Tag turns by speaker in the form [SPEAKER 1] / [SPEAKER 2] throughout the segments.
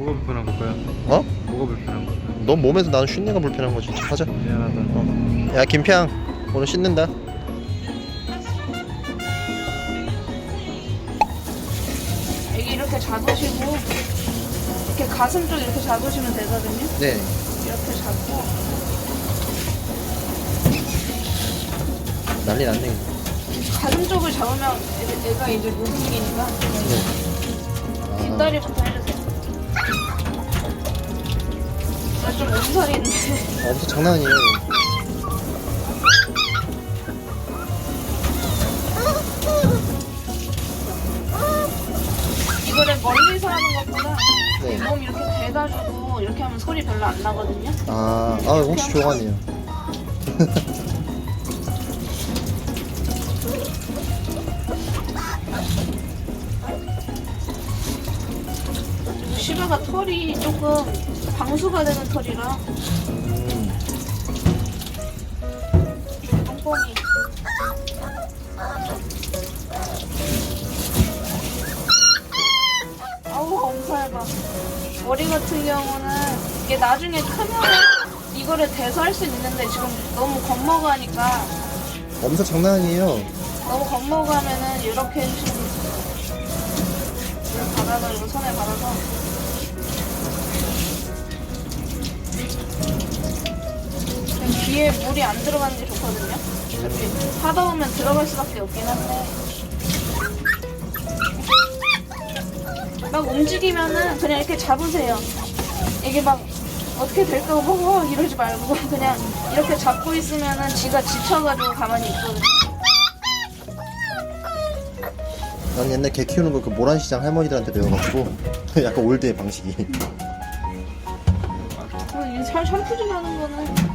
[SPEAKER 1] 뭐가 불편한 걸까요?
[SPEAKER 2] 어?
[SPEAKER 1] 뭐가 불편한 걸까요?
[SPEAKER 2] 넌 몸에서 나는 쉰내가 불편한 거지 하자
[SPEAKER 1] 미안하다.
[SPEAKER 2] 야 김평 오늘 씻는다
[SPEAKER 3] 여기 이렇게 잡으시고 이렇게 가슴 쪽 이렇게 잡으시면 되거든요.
[SPEAKER 2] 네
[SPEAKER 3] 이렇게 잡고
[SPEAKER 2] 난리 났네
[SPEAKER 3] 가슴 쪽을 잡으면 애- 애가 이제 못 움직이니까
[SPEAKER 2] 아,
[SPEAKER 3] 뒷다리부터 해주세요. 나좀 몸살인데
[SPEAKER 2] 아, 엄청 장난 아니에요
[SPEAKER 3] 이거를 멀리서 하는 것보다
[SPEAKER 2] 네.
[SPEAKER 3] 몸 이렇게 대가지고 이렇게 하면 소리 별로 안 나거든요.
[SPEAKER 2] 아, 아 혹시
[SPEAKER 3] 그리고 시바가 털이 조금 방수가 되는 털이라.
[SPEAKER 2] 음,
[SPEAKER 3] 좀 똥뻥이 아우 엄살봐. 머리 같은 경우는 이게 나중에 크면 이거를 대서할 수 있는데 지금 너무 겁먹으니까.
[SPEAKER 2] 엄청 장난 아니에요.
[SPEAKER 3] 너무 겁먹으면은 이렇게 해주시면 돼요. 이렇게 받아서 이거 손에 받아서 귀에 물이 안 들어가는 게 좋거든요. 어차피 하다 보면 들어갈 수밖에 없긴 한데. 막 움직이면은 그냥 이렇게 잡으세요. 이게 막 어떻게 될까? 뭐 이러지 말고 그냥 이렇게 잡고 있으면은 지가 지쳐가지고 가만히 있거든요.
[SPEAKER 2] 난 옛날 개 키우는 거 그 모란시장 할머니들한테 배워가지고 약간 올드의 방식이.
[SPEAKER 3] 어, 이 샴- 샴푸 좀 하는 거는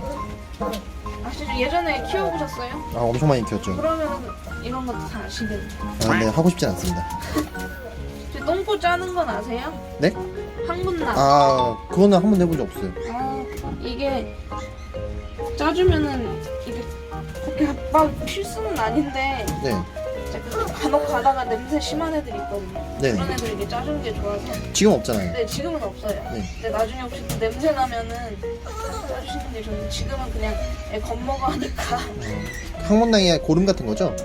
[SPEAKER 3] 아시죠? 예전에 키워보셨어요?
[SPEAKER 2] 아 엄청 많이 키웠죠
[SPEAKER 3] 그러면 이런 것도 다 아시겠네.
[SPEAKER 2] 아 근데 하고 싶진 않습니다
[SPEAKER 3] 혹시 똥꼬 짜는 건 아세요?
[SPEAKER 2] 네?
[SPEAKER 3] 항문나. 아.
[SPEAKER 2] 아 그거는 한 번도 해본 적 없어요
[SPEAKER 3] 이게 짜주면은 이게 그렇게 막 필수는 아닌데
[SPEAKER 2] 네
[SPEAKER 3] 이제 그 간혹 가다가 냄새 심한 애들이 있거든요.
[SPEAKER 2] 네.
[SPEAKER 3] 그런 애들 이게 짜주는 게 좋아서.
[SPEAKER 2] 지금 없잖아요
[SPEAKER 3] 근데 지금은 없어요.
[SPEAKER 2] 네.
[SPEAKER 3] 근데 나중에 혹시 또 냄새 나면은 짜주시는 게 좋은데 지금은 그냥 애 겁먹어 하니까.
[SPEAKER 2] 항문낭이 고름 같은 거죠?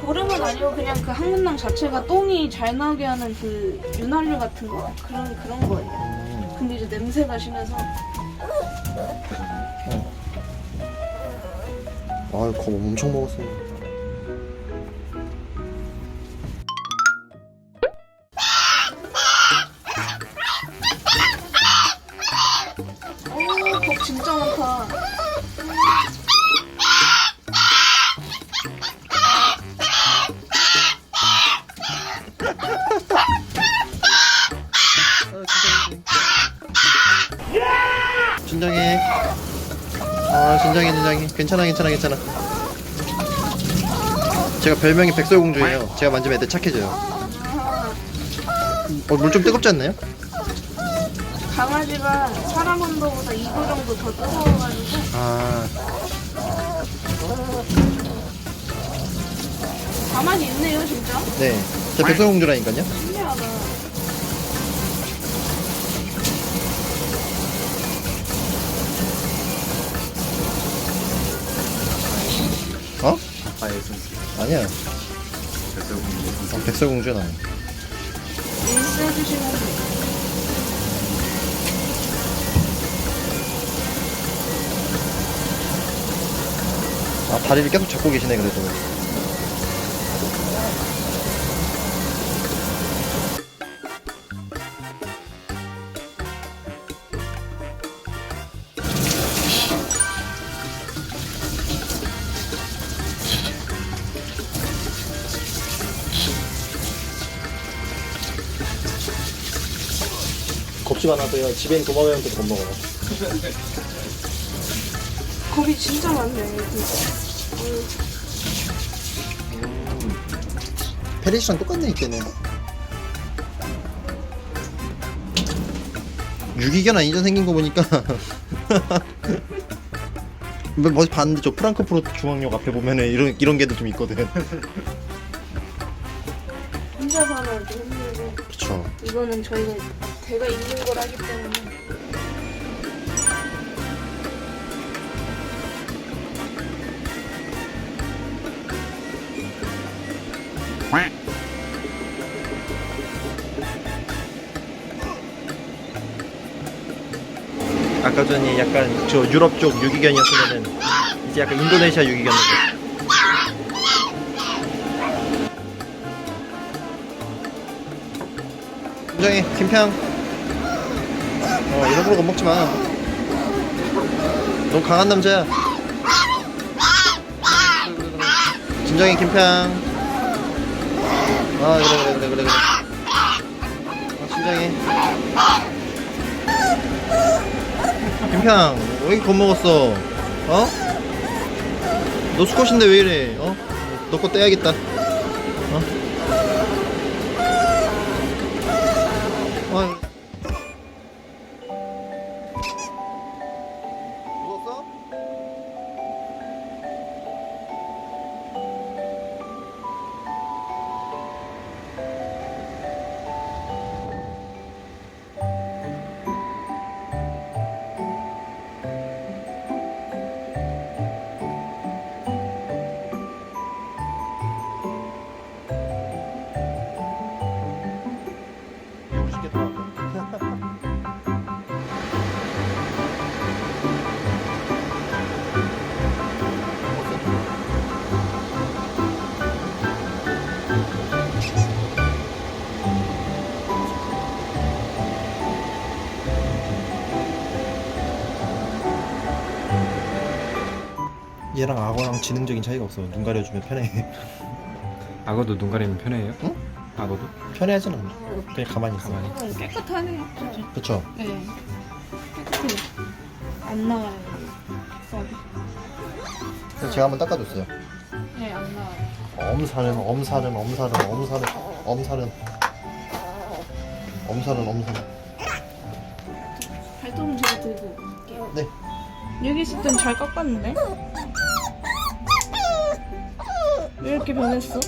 [SPEAKER 3] 고름은 아니고 그냥 그 항문낭 자체가 똥이 잘 나오게 하는 그 윤활유 같은 거 그런 그런 거예요.
[SPEAKER 2] 음,
[SPEAKER 3] 근데 이제 냄새가 심해서
[SPEAKER 2] 아유 겁 엄청 먹었어요
[SPEAKER 3] 진짜 많다.
[SPEAKER 2] 진정해 아 진정해 진정해 괜찮아 괜찮아 괜찮아. 제가 별명이 백설공주예요. 제가 만지면 애들 착해져요.
[SPEAKER 3] 아,
[SPEAKER 2] 어, 물 좀 뜨겁지 않나요?
[SPEAKER 3] 강아지가 사람 온도보다 2도 정도 더 뜨거워가지고
[SPEAKER 2] 아
[SPEAKER 3] 가만히 있네요 진짜.
[SPEAKER 2] 네. 제 백설공주라니까요.
[SPEAKER 3] 신기하다.
[SPEAKER 2] 어?
[SPEAKER 1] 아빠의 손수.
[SPEAKER 2] 아니야.
[SPEAKER 1] 그래서 우리
[SPEAKER 2] 어, 백설공주야 나.
[SPEAKER 3] 린스 해주시면 돼요.
[SPEAKER 2] 아 다리를 계속 잡고 계시네 그래도. 겁지 많아도요. 집에 있는 도마뱀한테 겁 먹어요.
[SPEAKER 3] 겁이 진짜 많네 진짜.
[SPEAKER 2] 페리시랑 똑같네 이때는. 유기견 아니죠 생긴 거 보니까. 뭐 어디 봤는데 저 프랑크푸르트 중앙역 앞에 보면은 이런 이런 개도 좀 있거든.
[SPEAKER 3] 혼자서는 좀 힘들고
[SPEAKER 2] 그렇죠.
[SPEAKER 3] 이거는 저희가 대가 있는 걸 하기 때문에
[SPEAKER 2] 아까 전에 약간 저 유럽 쪽 유기견이었으면은 이제 약간 인도네시아 유기견 느낌. 김정희, 김평. 어, 이런 거 겁먹지 마. 너 강한 남자야. 김정희, 김평. 아, 그래, 그래, 그래, 그래, 그래. 아, 김정희. 김평 왜 이렇게 겁먹었어 어? 너 수컷인데 왜 이래 어? 너 거 떼야겠다 얘랑 악어랑 지능적인 차이가 없어 눈 가려주면 편해
[SPEAKER 1] 악어도 눈 가리면 편해요?
[SPEAKER 2] 응?
[SPEAKER 1] 악어도?
[SPEAKER 2] 편해하진 않아 그냥 가만히 있어
[SPEAKER 1] 가만히.
[SPEAKER 3] 어, 깨끗하네요. 진짜.
[SPEAKER 2] 그쵸?
[SPEAKER 3] 네. 깨끗해요. 안 나와요. 어,
[SPEAKER 2] 그래서 제가 한번 닦아줬어요
[SPEAKER 3] 네, 안 나와요.
[SPEAKER 2] 엄살은 엄살은 엄살은 엄살은 엄살은 엄살은 엄살은
[SPEAKER 3] 발톱은 제가 들고 올게요.
[SPEAKER 2] 네
[SPEAKER 3] 여기 있을 땐잘 깎았는데? 왜 이렇게 변했어?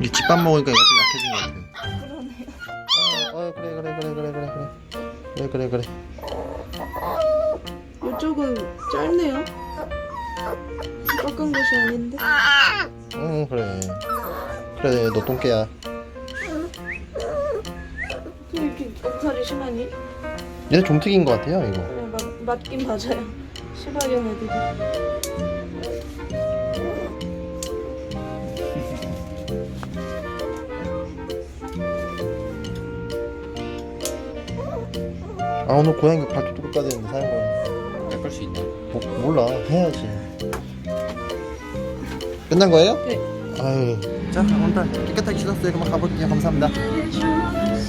[SPEAKER 2] 이 집밥 먹으니까 얘가 좀 약해진 것 같아요
[SPEAKER 3] 그러네요.
[SPEAKER 2] 어, 어 그래 그래 그래 그래 그래 그래 그래 그래 그래
[SPEAKER 3] 이쪽은 짧네요. 깎은 것이 아닌데.
[SPEAKER 2] 응 그래 그래 너 똥개야
[SPEAKER 3] 왜 이렇게 엄살이 심하니?
[SPEAKER 2] 얘 종특인 것 같아요 이거
[SPEAKER 3] 그래, 맞, 맞긴 맞아요. 시바견 애들이.
[SPEAKER 2] 아 오늘 고양이 발톱 깎아야 되는데 사는 거야
[SPEAKER 1] 깎을 수 있나?
[SPEAKER 2] 뭐, 몰라 해야지 끝난 거예요?
[SPEAKER 3] 네.
[SPEAKER 2] 아유 자 오늘 깨끗하게 씻었어요 그만 가볼게요 감사합니다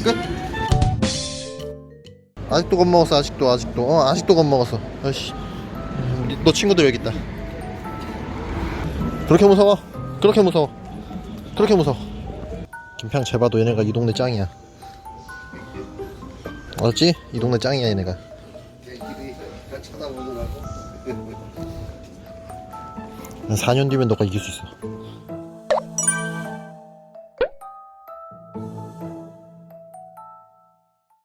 [SPEAKER 2] 끝 아직도 겁먹었어 아직도 아직도. 어 아직도 겁먹었어. 아이씨. 음, 너 친구들 여기 있다. 그렇게 무서워. 그렇게 무서워. 그렇게 무서워. 김평 제봐도 얘네가 이 동네 짱이야. 알았지? 이 동네 짱이야 얘네가. 4년 뒤면 너가 이길 수 있어